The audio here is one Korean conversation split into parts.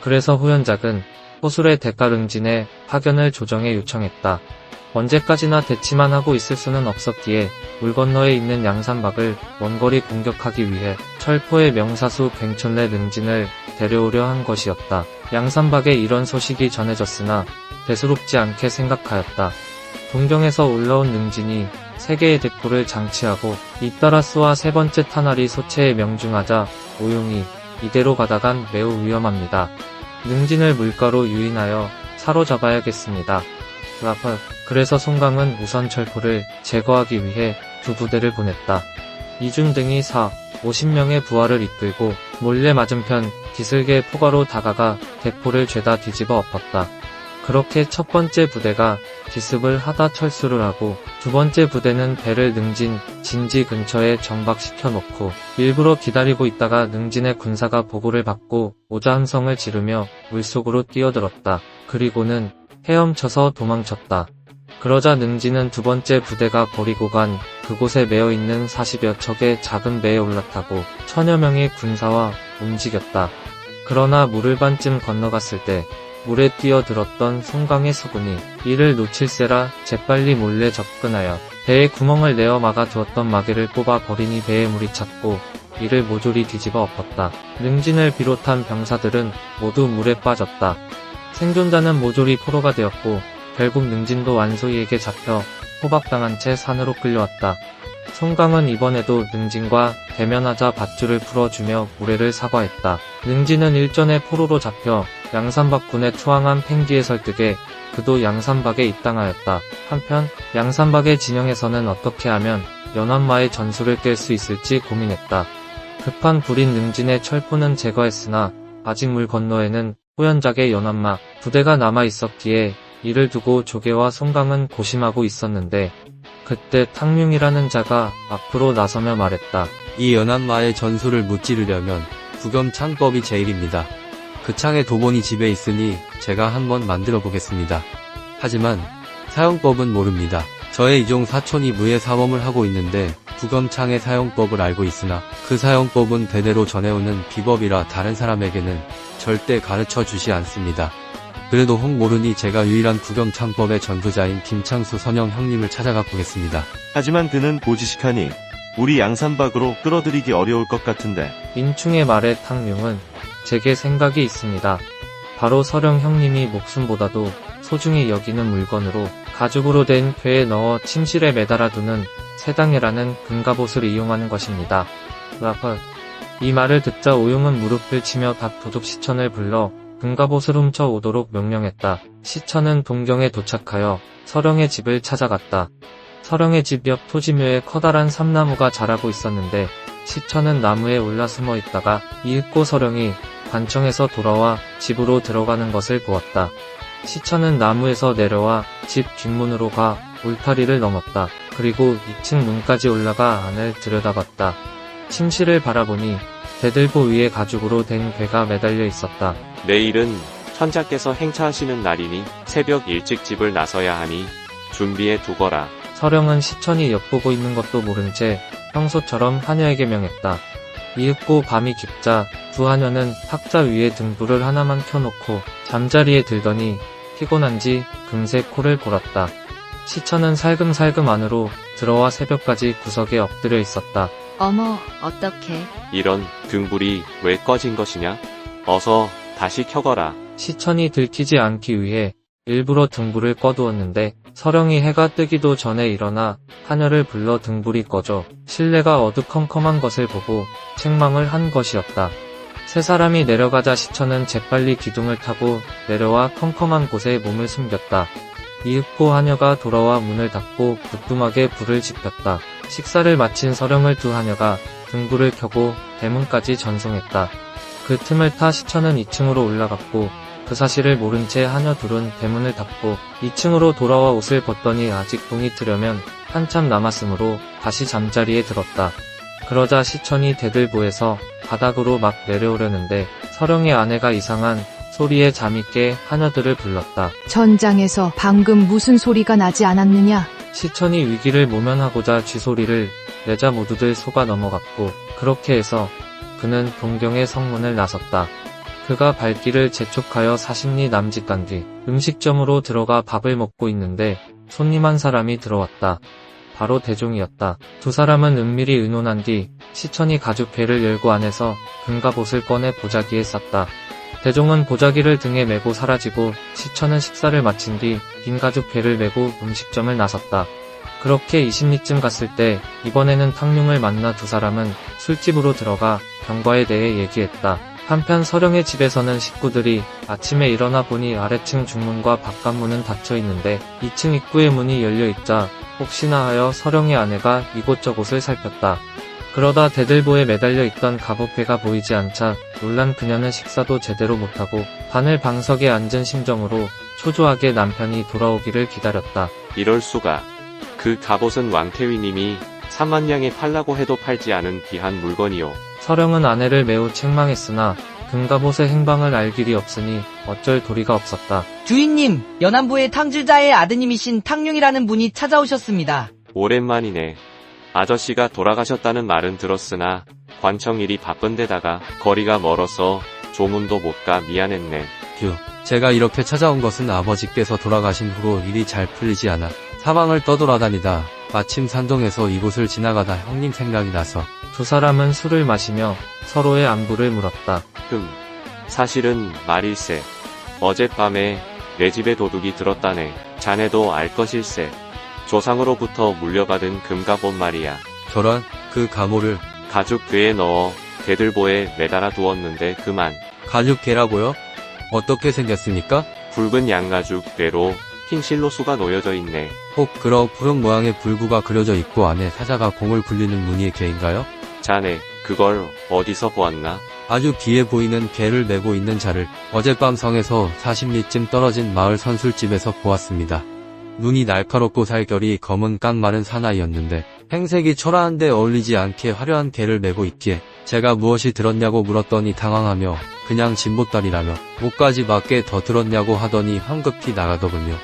그래서 후연작은 호술의 대가릉진에 파견을 조정해 요청했다. 언제까지나 대치만 하고 있을 수는 없었기에 물 건너에 있는 양산박을 원거리 공격하기 위해 철포의 명사수 괭촌내 능진을 데려오려 한 것이었다. 양산박에 이런 소식이 전해졌으나 대수롭지 않게 생각하였다. 동경에서 올라온 능진이 세 개의 대포를 장치하고 잇따라 쏘아 세 번째 탄알이 소체에 명중하자 오용이 이대로 가다간 매우 위험합니다. 능진을 물가로 유인하여 사로잡아야겠습니다. 라프. 그래서 송강은 우선 철포를 제거하기 위해 두 부대를 보냈다. 이중 등이 4, 50명의 부하를 이끌고 몰래 맞은편 기슭의 포가로 다가가 대포를 죄다 뒤집어 엎었다. 그렇게 첫 번째 부대가 기습을 하다 철수를 하고 두 번째 부대는 배를 능진 진지 근처에 정박시켜 놓고 일부러 기다리고 있다가 능진의 군사가 보고를 받고 오자 함성을 지르며 물속으로 뛰어들었다. 그리고는 헤엄쳐서 도망쳤다. 그러자 능진은 두 번째 부대가 버리고 간 그곳에 매어 있는 40여 척의 작은 배에 올라타고 천여 명의 군사와 움직였다. 그러나 물을 반쯤 건너갔을 때 물에 뛰어들었던 송강의 수군이 이를 놓칠세라 재빨리 몰래 접근하여 배에 구멍을 내어 막아두었던 마개를 뽑아 버리니 배에 물이 찼고 이를 모조리 뒤집어 엎었다. 능진을 비롯한 병사들은 모두 물에 빠졌다. 생존자는 모조리 포로가 되었고 결국 능진도 완소이에게 잡혀 호박당한 채 산으로 끌려왔다. 송강은 이번에도 능진과 대면하자 밧줄을 풀어주며 무례를 사과했다. 능진은 일전에 포로로 잡혀 양산박군에 투항한 팽기의 설득에 그도 양산박에 입당하였다. 한편 양산박의 진영에서는 어떻게 하면 연안마의 전술을 깰 수 있을지 고민했다. 급한 불인 능진의 철포는 제거했으나 아직 물 건너에는 호연작의 연안마 부대가 남아 있었기에 이를 두고 조계와 송강은 고심하고 있었는데 그때 탕융이라는 자가 앞으로 나서며 말했다. 이 연안마의 전술을 무찌르려면 구겸창법이 제일입니다. 그 창의 도본이 집에 있으니 제가 한번 만들어 보겠습니다. 하지만 사용법은 모릅니다. 저의 이종 사촌이 무예 사범을 하고 있는데 구검창의 사용법을 알고 있으나 그 사용법은 대대로 전해오는 비법이라 다른 사람에게는 절대 가르쳐 주지 않습니다. 그래도 혹 모르니 제가 유일한 구겸창법의 전도자인 김창수 선영 형님을 찾아가 보겠습니다. 하지만 그는 보지식하니 우리 양산박으로 끌어들이기 어려울 것 같은데 인충의 말에 탕융은 제게 생각이 있습니다. 바로 서령 형님이 목숨보다도 소중히 여기는 물건으로 가죽으로 된 괴에 넣어 침실에 매달아두는 세당이라는 금갑옷을 이용하는 것입니다. 라펄. 이 말을 듣자 오용은 무릎을 치며 박 도둑 시천을 불러 금갑옷을 훔쳐 오도록 명령했다. 시천은 동경에 도착하여 서령의 집을 찾아갔다. 서령의 집 옆 토지묘에 커다란 삼나무가 자라고 있었는데 시천은 나무에 올라 숨어 있다가 이윽고 서령이 관청에서 돌아와 집으로 들어가는 것을 보았다. 시천은 나무에서 내려와 집 뒷문으로 가 울타리를 넘었다. 그리고 2층 문까지 올라가 안을 들여다봤다. 침실을 바라보니 대들보 위에 가죽으로 된 괴가 매달려 있었다. 내일은 천자께서 행차하시는 날이니 새벽 일찍 집을 나서야 하니 준비해 두거라. 서령은 시천이 엿보고 있는 것도 모른 채 평소처럼 하녀에게 명했다. 이윽고 밤이 깊자 두 하녀는 탁자 위에 등불을 하나만 켜놓고 잠자리에 들더니 피곤한지 금세 코를 골았다. 시천은 살금살금 안으로 들어와 새벽까지 구석에 엎드려 있었다. 어머, 어떡해. 이런 등불이 왜 꺼진 것이냐? 어서 다시 켜거라. 시천이 들키지 않기 위해 일부러 등불을 꺼두었는데 서령이 해가 뜨기도 전에 일어나 하녀를 불러 등불이 꺼져 실내가 어두컴컴한 것을 보고 책망을 한 것이었다. 세 사람이 내려가자 시천은 재빨리 기둥을 타고 내려와 컴컴한 곳에 몸을 숨겼다. 이윽고 하녀가 돌아와 문을 닫고 부뚜막에 불을 지폈다. 식사를 마친 서령을 두 하녀가 등불을 켜고 대문까지 전송했다. 그 틈을 타 시천은 2층으로 올라갔고 그 사실을 모른 채 하녀 둘은 대문을 닫고 2층으로 돌아와 옷을 벗더니 아직 동이 트려면 한참 남았으므로 다시 잠자리에 들었다. 그러자 시천이 대들보에서 바닥으로 막 내려오려는데 서령의 아내가 이상한 소리에 잠이 깨 하녀들을 불렀다. 전장에서 방금 무슨 소리가 나지 않았느냐? 시천이 위기를 모면하고자 쥐소리를 내자 모두들 속아 넘어갔고 그렇게 해서 그는 동경의 성문을 나섰다. 그가 발길을 재촉하여 40리 남짓 간 뒤 음식점으로 들어가 밥을 먹고 있는데 손님 한 사람이 들어왔다. 바로 대종이었다. 두 사람은 은밀히 의논한 뒤 시천이 가죽배를 열고 안에서 금갑옷을 꺼내 보자기에 쌌다. 대종은 보자기를 등에 메고 사라지고 시천은 식사를 마친 뒤 빈 가죽배를 메고 음식점을 나섰다. 그렇게 20리쯤 갔을 때 이번에는 탕룡을 만나 두 사람은 술집으로 들어가 경과에 대해 얘기했다. 한편 서령의 집에서는 식구들이 아침에 일어나 보니 아래층 중문과 바깥문은 닫혀 있는데 2층 입구의 문이 열려 있자 혹시나 하여 서령의 아내가 이곳저곳을 살폈다. 그러다 대들보에 매달려 있던 갑옷배가 보이지 않자 놀란 그녀는 식사도 제대로 못하고 바늘 방석에 앉은 심정으로 초조하게 남편이 돌아오기를 기다렸다. 이럴 수가. 그 갑옷은 왕태위님이 3만냥에 팔라고 해도 팔지 않은 귀한 물건이요. 서령은 아내를 매우 책망했으나 금갑옷의 행방을 알 길이 없으니 어쩔 도리가 없었다. 주인님, 연안부의 탕질자의 아드님이신 탕룡이라는 분이 찾아오셨습니다. 오랜만이네. 아저씨가 돌아가셨다는 말은 들었으나 관청 일이 바쁜데다가 거리가 멀어서 조문도 못 가 미안했네. 휴. 제가 이렇게 찾아온 것은 아버지께서 돌아가신 후로 일이 잘 풀리지 않아 사방을 떠돌아다니다 마침 산동에서 이곳을 지나가다 형님 생각이 나서 두 사람은 술을 마시며 서로의 안부를 물었다. 흠. 사실은 말일세. 어젯밤에 내 집에 도둑이 들었다네. 자네도 알 것일세. 조상으로부터 물려받은 금갑옷 말이야. 저런 그 가모를 가죽 궤에 넣어 대들보에 매달아 두었는데 그만. 가죽 개라고요? 어떻게 생겼습니까? 붉은 양가죽 궤로 흰 실로수가 놓여져 있네. 혹 그러 푸른 모양의 불구가 그려져 있고 안에 사자가 공을 굴리는 무늬의 개인가요? 자네, 그걸 어디서 보았나? 아주 비해 보이는 개를 메고 있는 자를 어젯밤 성에서 40리쯤 떨어진 마을 선술집에서 보았습니다. 눈이 날카롭고 살결이 검은 깡 마른 사나이였는데 행색이 초라한데 어울리지 않게 화려한 개를 메고 있기에 제가 무엇이 들었냐고 물었더니 당황하며 그냥 진보다리라며 목까지 맞게 더 들었냐고 하더니 황급히 나가더군요.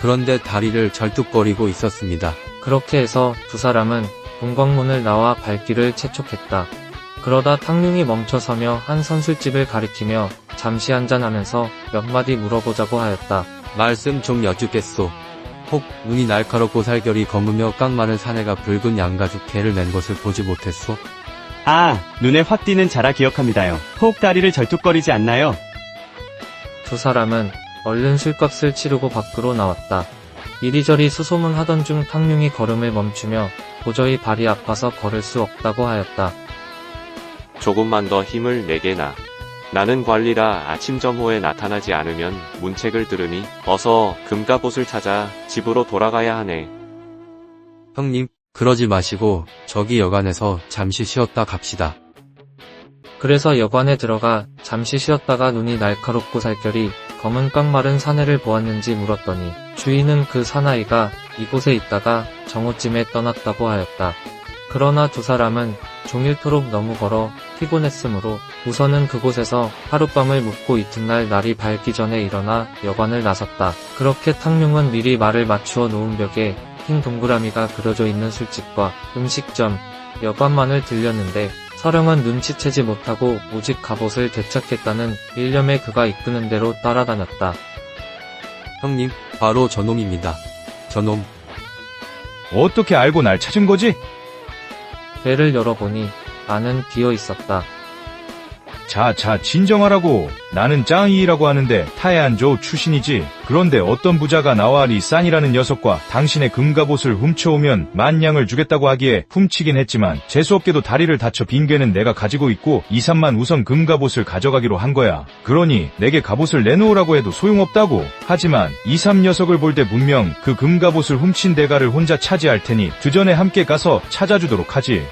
그런데 다리를 절뚝거리고 있었습니다. 그렇게 해서 두 사람은 본광문을 나와 발길을 재촉했다. 그러다 탕룡이 멈춰서며 한 선술집을 가리키며 잠시 한잔하면서 몇 마디 물어보자고 하였다. 말씀 좀 여쭙겠소. 혹 눈이 날카롭고 살결이 검으며 깡마른 사내가 붉은 양가죽 개를 낸 것을 보지 못했소? 아, 눈에 확 띄는 자라 기억합니다요. 혹 다리를 절뚝거리지 않나요? 두 사람은 얼른 술값을 치르고 밖으로 나왔다. 이리저리 수소문하던 중 탕룡이 걸음을 멈추며 도저히 발이 아파서 걸을 수 없다고 하였다. 조금만 더 힘을 내게나. 나는 관리라 아침 점호에 나타나지 않으면 문책을 들으니 어서 금갑옷을 찾아 집으로 돌아가야 하네. 형님, 그러지 마시고 저기 여간에서 잠시 쉬었다 갑시다. 그래서 여관에 들어가 잠시 쉬었다가 눈이 날카롭고 살결이 검은 깡마른 사내를 보았는지 물었더니 주인은 그 사나이가 이곳에 있다가 정오쯤에 떠났다고 하였다. 그러나 두 사람은 종일토록 너무 걸어 피곤했으므로 우선은 그곳에서 하룻밤을 묵고 이튿날 날이 밝기 전에 일어나 여관을 나섰다. 그렇게 탕룡은 미리 말을 맞추어 놓은 벽에 흰 동그라미가 그려져 있는 술집과 음식점, 여관만을 들렸는데 서령은 눈치채지 못하고 오직 갑옷을 되찾겠다는 일념에 그가 이끄는 대로 따라다녔다. 형님, 바로 저놈입니다. 저놈, 어떻게 알고 날 찾은 거지? 배를 열어보니 안은 비어 있었다. 자, 자, 진정하라고. 나는 짱이라고 하는데 타해안조 출신이지. 그런데 어떤 부자가 나와리 싼이라는 녀석과 당신의 금갑옷을 훔쳐오면 만냥을 주겠다고 하기에 훔치긴 했지만 재수없게도 다리를 다쳐 빈괴는 내가 가지고 있고 2, 3만 우선 금갑옷을 가져가기로 한 거야. 그러니 내게 갑옷을 내놓으라고 해도 소용없다고. 하지만 2, 3 녀석을 볼 때 분명 그 금갑옷을 훔친 대가를 혼자 차지할 테니 그 전에 함께 가서 찾아주도록 하지.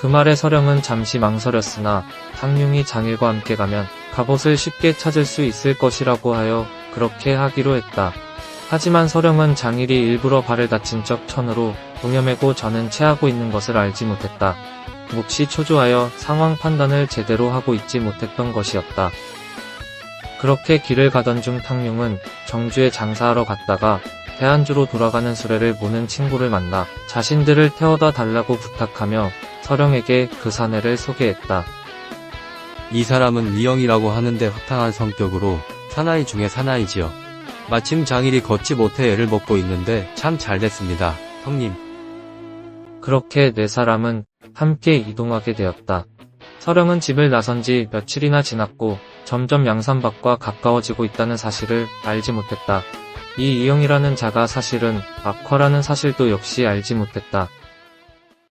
그 말에 서령은 잠시 망설였으나 탕룡이 장일과 함께 가면 갑옷을 쉽게 찾을 수 있을 것이라고 하여 그렇게 하기로 했다. 하지만 서령은 장일이 일부러 발을 다친 척 천으로 동여매고 저는 체하고 있는 것을 알지 못했다. 몹시 초조하여 상황 판단을 제대로 하고 있지 못했던 것이었다. 그렇게 길을 가던 중 탕룡은 정주에 장사하러 갔다가 대안주로 돌아가는 수레를 보는 친구를 만나 자신들을 태워다 달라고 부탁하며 서령에게 그 사내를 소개했다. 이 사람은 리영이라고 하는데 허탕한 성격으로 사나이 중에 사나이지요. 마침 장일이 걷지 못해 애를 먹고 있는데 참 잘됐습니다. 형님. 그렇게 네 사람은 함께 이동하게 되었다. 서령은 집을 나선 지 며칠이나 지났고 점점 양산박과 가까워지고 있다는 사실을 알지 못했다. 이 이영이라는 자가 사실은 악화라는 사실도 역시 알지 못했다.